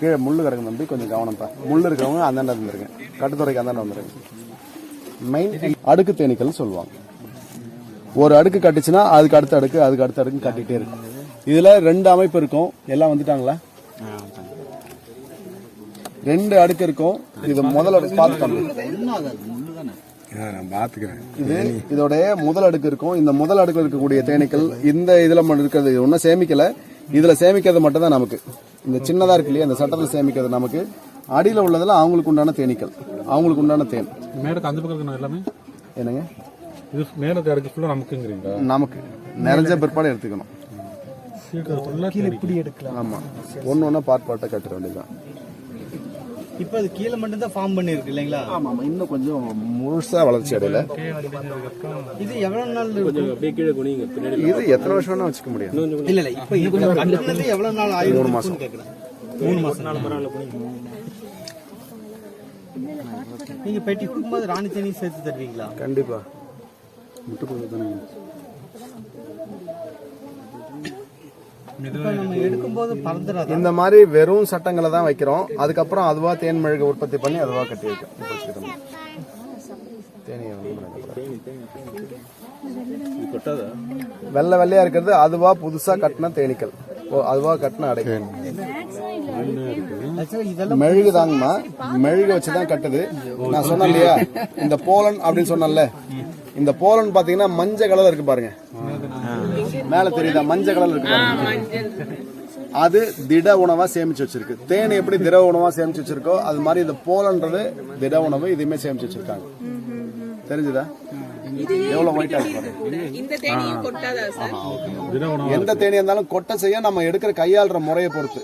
கீழே முள்ளு கிடக்கு தம்பி கொஞ்சம் கவனம்ப்பா முள்ளு இருக்கிறவங்க அந்தாண்ட வந்துருங்க கட்டுத்துறைக்கு அந்தாண்ட வந்துருங்க மெயின் அடுக்கு தேனீக்கள்னு சொல்லுவாங்க. ஒரு அடுக்கு கட்டுச்சுன்னா அதுக்கு அடுத்த அடுக்கு அதுக்கு அடுத்த அடுக்கு கட்டிட்டே இருக்கும். இதுல ரெண்டு அமைப்பு இருக்கும். எல்லாம் வந்துட்டாங்களா? ரெண்டு அடுக்கு இருக்கும். இது முதல்ல பார்த்து தம்பி. நான் பாத்துக்கிறேன். இது இதோடைய முதல் அடுக்கு இருக்கும். இந்த முதல் அடுக்குல இருக்கக்கூடிய தேனீக்கள் இந்த இதுல மட்டும் இருக்கிறது ஒன்றும் சேமிக்கல. இதுல சேமிக்கிறது மட்டும் தான் நமக்கு. இந்த சின்னதா இருக்கு இல்லையா இந்த சட்டத்தில் சேமிக்கிறது நமக்கு. அடியில உள்ளதுல அவங்களுக்கு உண்டான தேனீக்கள். அவங்களுக்கு உண்டான தேன். மேடக்கு அந்த பக்கம் எல்லாமே? என்னங்க? இது மேடக்கு அடுக்கு ஃபுல்லாக நமக்குங்கிறீங்களா? நமக்கு. நிறைஞ்ச பிற்பாடு எடுத்துக்கணும். ஃபுல்லாக இப்படி ஆமா. ஒன்னு ஒன்னா பார்ட் பார்ட்டா கட்டுற வேண்டியதுதான். இப்ப அது கீழே மட்டும் தான் ஃபார்ம் பண்ணிருக்கு இல்லைங்களா? ஆமா ஆமா இன்னும் கொஞ்சம் முழுசா வளர்ச்சி அடையல. இது எவ்வளவு நாள் இருக்கும்? இது எத்தனை வருஷம் வேணா வச்சுக்க முடியும் இல்ல இல்ல இப்ப இது எவ்வளவு நாள் ஆயிரம் மூணு மாசம். கேக்குறேன். மூணு மாசம். நாலு பரவாயில்ல நீங்க பெட்டி கொடுக்கும்போது ராணி தேனி சேர்த்து தருவீங்களா? கண்டிப்பா. இப்ப நம்ம எடுக்கும்போது பறந்துடாது இந்த மாதிரி வெறும் சட்டங்களை தான் வைக்கிறோம். அதுக்கப்புறம் அதுவா தேன் மெழுகு உற்பத்தி பண்ணி அதுவா கட்டி பண்ணக்கூடாது. வெள்ளை வெள்ளையா இருக்கிறது. அதுவா புதுசா கட்டின தேனீக்கள். ஓ அதுவா கட்டின அடை. மெழுகு தாங்கம்மா. மெழுகு வச்சுதான் கட்டுது. நான் சொன்னேன் இல்லையா? இந்த போலன் அப்படின்னு சொன்னேன்ல. இந்த போலன் பாத்தீங்கன்னா மஞ்சள் கலர்ல இருக்கு பாருங்க. மேல தெரியுதா? மஞ்சள் கலர்ல இருக்கு அது திட உணவா சேமிச்சு வச்சிருக்கு. தேன் எப்படி திட உணவா சேமிச்சு வச்சிருக்கோ அது மாதிரி இந்த போலன்றது திட உணவு இதையுமே சேமிச்சு வச்சிருக்காங்க. தெரிஞ்சுதா? எவ்வளவு ஒயிட்டா இருக்கு பாருங்க. இந்த தேனியும் கொட்டாதா சார்? எந்த தேனி இருந்தாலும் கொட்டை செய்ய நம்ம எடுக்கிற கையாளுற முறையை பொறுத்து.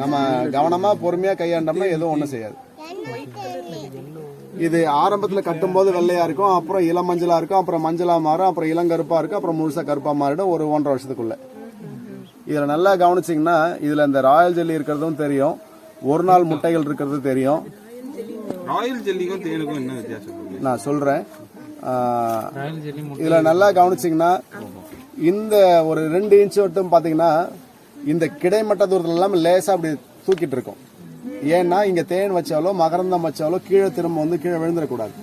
நம்ம கவனமா பொறுமையா கையாண்டோம்னா எதுவும் ஒண்ணும் செய்யாது. இது ஆரம்பத்துல கட்டும்போது வெள்ளையா இருக்கும் அப்புறம் இளம் மஞ்சளா இருக்கும் அப்புறம் மஞ்சளா மாறும் அப்புறம் இளங்கருப்பா இருக்கும் அப்புறம் முழுசா கருப்பா மாறிடும் ஒரு ஒன்றரை வருஷத்துக்குள்ள. இதுல நல்லா கவனிச்சீங்கன்னா இதுல இந்த ராயல் ஜெல்லி இருக்கிறதும் தெரியும் ஒரு நாள் முட்டைகள் இருக்கிறது தெரியும். ராயல் ஜெல்லிக்கும் தேனுக்கும் என்ன வித்தியாசம்? நான் சொல்றேன். இதுல நல்லா கவனிச்சீங்கன்னா இந்த ஒரு ரெண்டு இன்ச் மட்டும் பாத்தீங்கன்னா இந்த கிடைமட்ட தூரத்துல எல்லாம் லேசா அப்படி தூக்கிட்டு இருக்கும். ஏன்னா இங்க தேன் வச்சாலோ மகரந்தம் வச்சாலோ கீழே திரும்ப வந்து கீழே விழுந்துடக்கூடாது.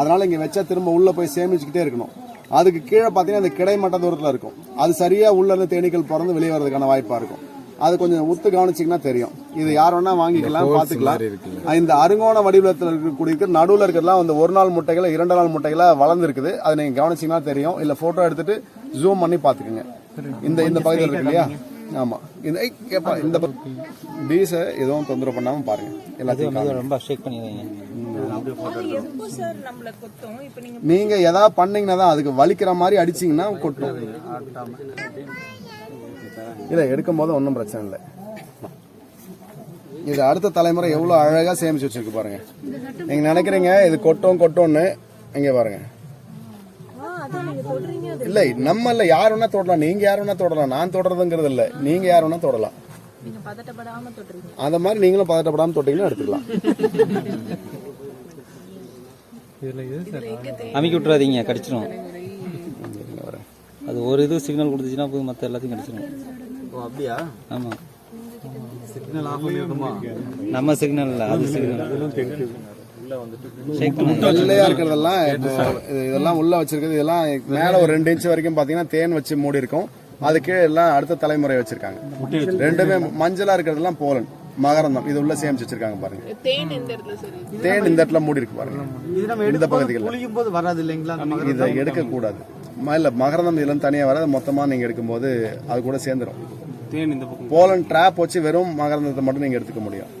அதனால இங்க வச்சா திரும்ப உள்ள போய் சேமிச்சுக்கிட்டே இருக்கணும். அதுக்கு கீழே பாத்தீங்கன்னா இந்த கிடைமட்ட தூரத்துல இருக்கும். அது சரியா உள்ள இருந்து தேனீக்கள் பிறந்து வெளியே வர்றதுக்கான வாய்ப்பா இருக்கும். அது கொஞ்சம் உத்து கவனிச்சீங்கன்னா தெரியும். இது யார் வேணா வாங்கிக்கலாம் பாத்துக்கலாம் இந்த அருங்கோண வடிவத்தில் இருக்கக்கூடிய நடுவுல இருக்கிறதுலாம் அந்த ஒரு நாள் முட்டைகளை இரண்டு நாள் முட்டைகளை வளர்ந்துருக்குது. அதை நீங்க கவனிச்சீங்கன்னா தெரியும். இல்ல போட்டோ எடுத்துட்டு ஜூம் பண்ணி பாத்துக்கோங்க இந்த இந்த பகுதியில் இருக்கு இல்லையா? ஆமா. இந்த ஐ, ஏப்பா, இந்த பீஸை எதுவும் தொந்தரவு பண்ணாம பாருங்க. எல்லாத்தையும். ரொம்ப ஷேக் பண்ணி வைங்க எப்போ சார் நம்மள கொத்தும்? இப்ப நீங்க பண்ணீங்கன்னா தான் அதுக்கு வலிக்கிற மாதிரி அடிச்சீங்கன்னா கொட்டும். இல்ல எடுக்கும் போது ஒன்றும் பிரச்சனை இல்லை. இது அடுத்த தலைமுறை எவ்வளவு அழகா சேமிச்சு வச்சிருக்கு பாருங்க. நீங்க நினைக்கிறீங்க இது கொட்டும் கொட்டும்னு இங்க பாருங்க. இல்ல நம்ம இல்ல யார் வேணா தொடலாம். நீங்க யார் வேணா தொடலாம். நான் தொடறதுங்கிறது இல்ல. நீங்க யார் வேணா தொடலாம். நீங்க பதட்டப்படாம தொட்டுறீங்க அந்த மாதிரி நீங்களும் பதட்டப்படாம தொட்டீங்கன்னா எடுத்துக்கலாம். அமைக்க விட்டுறாதீங்க கடிச்சிடும். அது ஒரு இது சிக்னல் கொடுத்துச்சுன்னா போய் மற்ற எல்லாத்தையும் கடிச்சிடும் ஓ அப்படியா? ஆமாம் சிக்னல் ஆஃப் நம்ம சிக்னல் இல்லை அது சிக்னல் வெள்ளையா இருக்கிறதெல்லாம்? இதெல்லாம் உள்ள வச்சிருக்கிறது. இதெல்லாம் மேல ஒரு ரெண்டு இன்ச் வரைக்கும் பாத்தீங்கன்னா தேன் வச்சு மூடி இருக்கும். அது கீழே எல்லாம் அடுத்த தலைமுறை வச்சிருக்காங்க. ரெண்டுமே மஞ்சளா இருக்கிறதெல்லாம் போலன் மகரந்தம் இது உள்ள சேமிச்சு வச்சிருக்காங்க பாருங்க. தேன் எந்த இடத்துல சார்? இருக்கு? தேன் இந்த இடத்துல மூடி இருக்கு பாருங்க. இது நம்ம இந்த போது வராது இல்லைங்களா? இதை எடுக்க கூடாது. ம- இல்ல மகரந்தம் இதுல தனியா வராது. மொத்தமா நீங்க எடுக்கும்போது அது கூட சேர்ந்துரும். தேன் இந்த பக்கம். போலன் ட்ராப் வச்சு வெறும் மகரந்தத்தை மட்டும் நீங்க எடுத்துக்க முடியும்.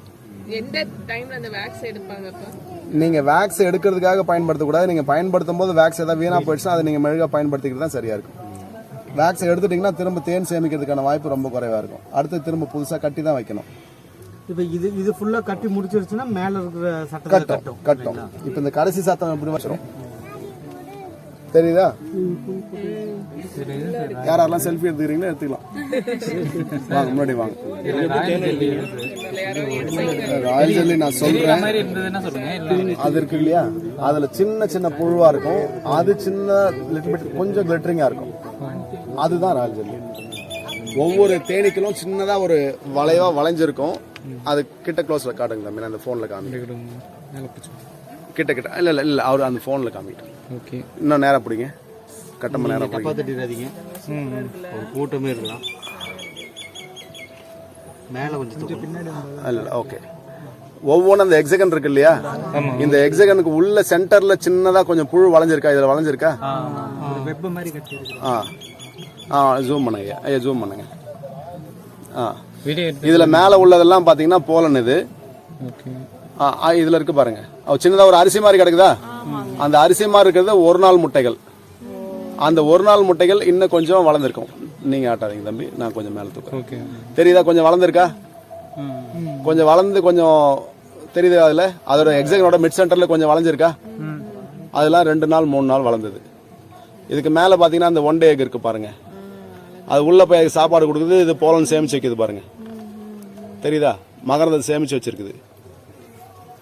எந்த டைம்ல அந்த வேக்ஸ் எடுப்பாங்க அப்ப? நீங்க வேக்ஸ் எடுக்கிறதுக்காக பயன்படுத்தக்கூடாது நீங்க பயன்படுத்தும் போது வேக்ஸ் ஏதாவது வீணா போயிடுச்சுன்னா அதை நீங்க மெழுகா பயன்படுத்திக்கிட்டு தான் சரியா இருக்கும். வேக்ஸ் எடுத்துட்டீங்கன்னா திரும்ப தேன் சேமிக்கிறதுக்கான வாய்ப்பு ரொம்ப குறைவா இருக்கும். அடுத்து திரும்ப புதுசா கட்டி தான் வைக்கணும். இப்ப இது இது ஃபுல்லா கட்டி முடிச்சிருச்சுன்னா மேல இருக்கிற சட்டத்தை கட்டும் கட்டும். கட்டும். இப்போ இந்த கடைசி சத்தம் எப்படி வச்சிரும் தெரியுதா? யாரெல்லாம் செல்ஃபி எடுத்துக்கிறீங்களோ எடுத்துக்கலாம். வாங்க முன்னாடி வாங்க. ராயல் ஜெல்லி நான் சொல்றேன். அது இருக்கு இல்லையா? அதுல சின்ன சின்ன புழுவா இருக்கும். அது சின்ன லிட்டில் பிட் கொஞ்சம் கிளிட்டரிங்கா இருக்கும். அதுதான் ராயல் ஜெல்லி. ஒவ்வொரு தேனீக்களும் சின்னதா ஒரு வளைவா வளைஞ்சிருக்கும். அது கிட்ட க்ளோஸ்ல காட்டுங்க தம்பி. நான் அந்த போன்ல காமிக்கிறேன். கிட்ட கிட்ட. இல்ல இல்ல இல்ல. அவர் அந்த போன்ல காமிக்கிட்டேன் ஓகே. இன்னும் நேரம் பிடிங்க. கட்டமா நேரம் பிடிங்க. தட்டிடாதீங்க. ஒரு கூட்டமே இருக்கலாம் மேல கொஞ்சம் தூக்கணும். இல்ல ஓகே. ஒவ்வொன்றும் அந்த எக்ஸகன் இருக்கு இல்லையா? இந்த எக்ஸகனுக்கு உள்ள சென்டர்ல சின்னதா கொஞ்சம் புழு வளைஞ்சிருக்கா? இதுல வளைஞ்சிருக்கா? வெப் மாதிரி கட்டி ஆ. ஆ ஜூம் பண்ணுங்க. ஐயா ஜூம் பண்ணுங்க. ஆ. இதுல மேல உள்ளதெல்லாம் பாத்தீங்கன்னா போலன் இது. ஓகே. ஆ, ஆ, இதுல இருக்கு பாருங்க. அவ சின்னதா ஒரு அரிசி மாதிரி கிடக்குதா? அந்த அரிசி மாதிரி இருக்கிறது ஒரு நாள் முட்டைகள். அந்த ஒரு நாள் முட்டைகள் இன்னும் கொஞ்சம் வளர்ந்துருக்கும். நீங்க ஆட்டாதீங்க தம்பி நான் கொஞ்சம் மேல ஓகே. தெரியுதா கொஞ்சம் வளர்ந்துருக்கா? கொஞ்சம் வளர்ந்து கொஞ்சம் தெரியுதா அதுல? அதோட எக்ஸாக்டோட மிட் சென்டர்ல கொஞ்சம் வளைஞ்சிருக்கா அதெல்லாம் ரெண்டு நாள் மூணு நாள் வளர்ந்தது. இதுக்கு மேல பாத்தீங்கன்னா அந்த ஒன் டே எக் இருக்கு பாருங்க. அது உள்ள போய் சாப்பாடு கொடுக்குது இது போலன் சேமிச்சு வைக்குது பாருங்க. தெரியுதா? மகரந்த சேமிச்சு வச்சிருக்குது.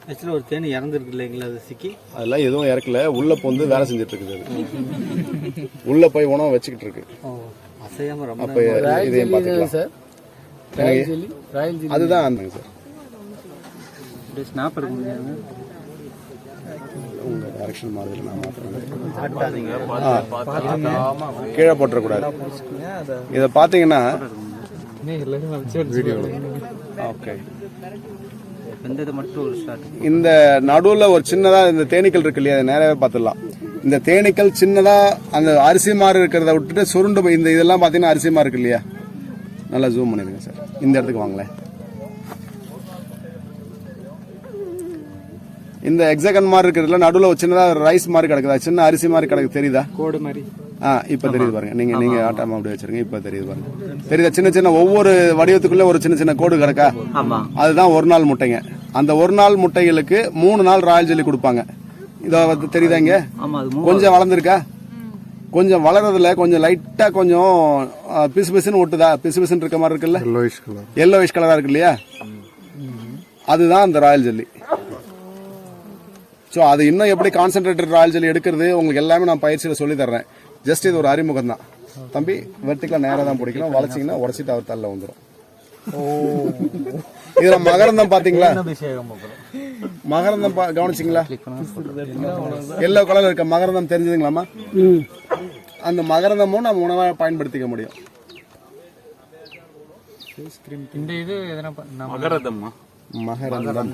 ஆக்சுவலா ஒரு தேனி இறந்துருக்கு இல்லைங்களா அது சிக்கி? அதெல்லாம் எதுவும் இறக்கல. உள்ள வந்து வேலை செஞ்சுட்டு இருக்குது அது. உள்ள போய் உணவு வச்சுக்கிட்டு இருக்கு அசையாம ரொம்ப அப்ப இதையும் பாத்துக்கலாம் அதுதான் அந்த சார். ஸ்னாப் எடுக்க முடியாது உங்க டைரக்ஷன் மாதிரி நான் மாத்துறேன். ஆ. கீழே போட்டுறக்கூடாது. இதை பார்த்தீங்கன்னா வீடியோ ஓகே வெந்ததை மட்டும் ஒரு ஸ்டார்ட் இந்த நடுவுல ஒரு சின்னதா இந்த தேனீக்கள் இருக்கு இல்லையா அதை நேராவே பார்த்துடலாம். இந்த தேனீக்கள் சின்னதா அந்த அரிசி மாதிரி இருக்கிறத விட்டுட்டு சுருண்டு போய் இந்த இதெல்லாம் பார்த்தீங்கன்னா அரிசி மாதிரி இருக்கு இல்லையா? நல்லா ஜூம் பண்ணிடுங்க சார். இந்த இடத்துக்கு வாங்களேன். இந்த எக்ஸகன் மாதிரி இருக்கிறதுல நடுவுல ஒரு சின்னதா ரைஸ் மாதிரி கிடக்குதா? சின்ன அரிசி மாதிரி கிடக்கு தெரியுதா? கோடு மாதிரி. ஆ இப்ப தெரியுது பாருங்க. நீங்க நீங்க ஆட்டாம அப்படி வச்சிருங்க. இப்ப தெரியுது பாருங்க. தெரியுதா? சின்ன சின்ன ஒவ்வொரு வடிவத்துக்குள்ள ஒரு சின்ன சின்ன கோடு கிடக்கா? ஆமா. அதுதான் ஒரு நாள் முட்டைங்க. அந்த ஒரு நாள் முட்டைகளுக்கு மூணு நாள் ராயல் ஜெல்லி கொடுப்பாங்க. இதோ வந்து தெரியுதா இங்க? ஆமா அது கொஞ்சம் வளர்ந்துருக்கா? கொஞ்சம் வளர்றதுல கொஞ்சம் லைட்டா கொஞ்சம் பிசு பிசுன்னு ஒட்டுதா? பிசு பிசுன்னு இருக்க மாதிரி இருக்குல்ல? எல்லோவிஷ் கலரா இருக்கு இல்லையா? அதுதான் அந்த ராயல் ஜெல்லி. ஸோ அது இன்னும் எப்படி கான்சென்ட்ரேட்டட் ராயல் ஜெல்லி எடுக்கிறது? உங்களுக்கு எல்லாமே நான் பயிற்சியில் சொல்லி தர்றேன். ஜஸ்ட் இது ஒரு அறிமுகம் தான் தம்பி வெர்டிக்கலா நேரா தான் பிடிக்கணும். வளைச்சிங்கன்னா உடச்சிட்டு அவர் தள்ள வந்துடும் இதுல மகரந்தம் பாத்தீங்களா? மகரந்தம் பா- கவனிச்சிங்களா? எல்லோ கலர்ல இருக்க மகரந்தம் தெரிஞ்சதுங்களாமா அந்த மகரந்தமும் நம்ம உணவா பயன்படுத்திக்க முடியும். இந்த இது மகரதம்மா மகரந்தம்.